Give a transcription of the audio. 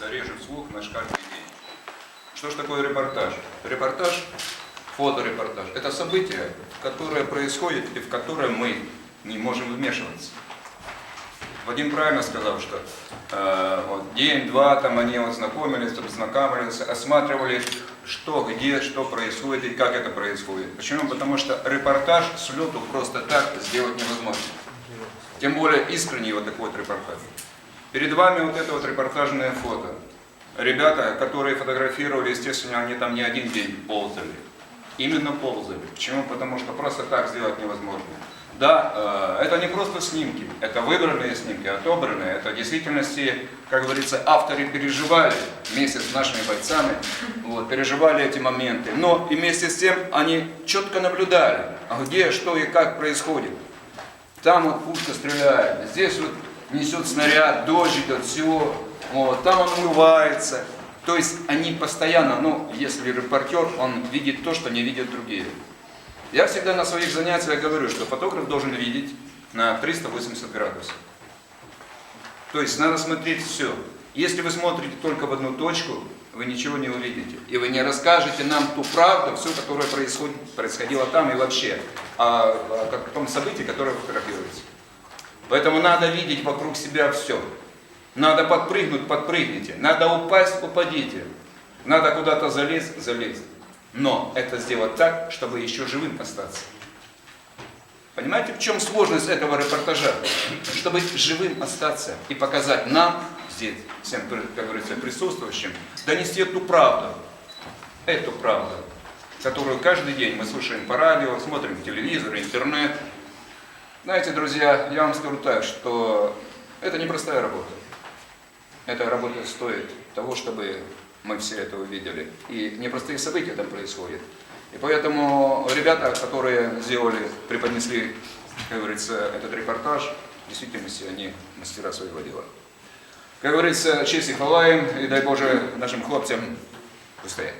говорится, режет слух наш каждый день. Что ж такое репортаж? Репортаж, фоторепортаж, это событие, которое происходит и в которое мы не можем вмешиваться. Вадим правильно сказал, что э, вот, день-два там они вот знакомились, там знакомились, осматривали, что, где, что происходит и как это происходит. Почему? Потому что репортаж с лету просто так сделать невозможно. Тем более искренний вот такой вот репортаж. Перед вами вот это вот репортажное фото. Ребята, которые фотографировали, естественно, они там не один день ползали. Именно ползали. Почему? Потому что просто так сделать невозможно. Да, э, это не просто снимки, это выбранные снимки, отобранные. Это в действительности, как говорится, авторы переживали вместе с нашими бойцами, вот, переживали эти моменты. Но и вместе с тем они четко наблюдали, где, что и как происходит. Там вот пушка стреляет, здесь вот несет снаряд, дождь идет, все. Вот, там он умывается. То есть они постоянно, ну, если репортер, он видит то, что не видят другие. Я всегда на своих занятиях говорю, что фотограф должен видеть на 380 градусов. То есть надо смотреть все. Если вы смотрите только в одну точку, вы ничего не увидите. И вы не расскажете нам ту правду, все, которое происходит, происходило там и вообще, о, о том событии, которое вы фотографируете. Поэтому надо видеть вокруг себя все. Надо подпрыгнуть, подпрыгните. Надо упасть, упадите. Надо куда-то залезть, залезть. Но это сделать так, чтобы еще живым остаться. Понимаете, в чем сложность этого репортажа? Чтобы живым остаться и показать нам, здесь, всем, как говорится, присутствующим, донести эту правду, эту правду, которую каждый день мы слушаем по радио, смотрим телевизор, интернет. Знаете, друзья, я вам скажу так, что это непростая работа. Эта работа стоит того, чтобы мы все это увидели. И непростые события там происходят. И поэтому ребята, которые сделали, преподнесли, как говорится, этот репортаж, в действительности они мастера своего дела. Как говорится, честь и хвала им, и дай Боже нашим хлопцам быстрее.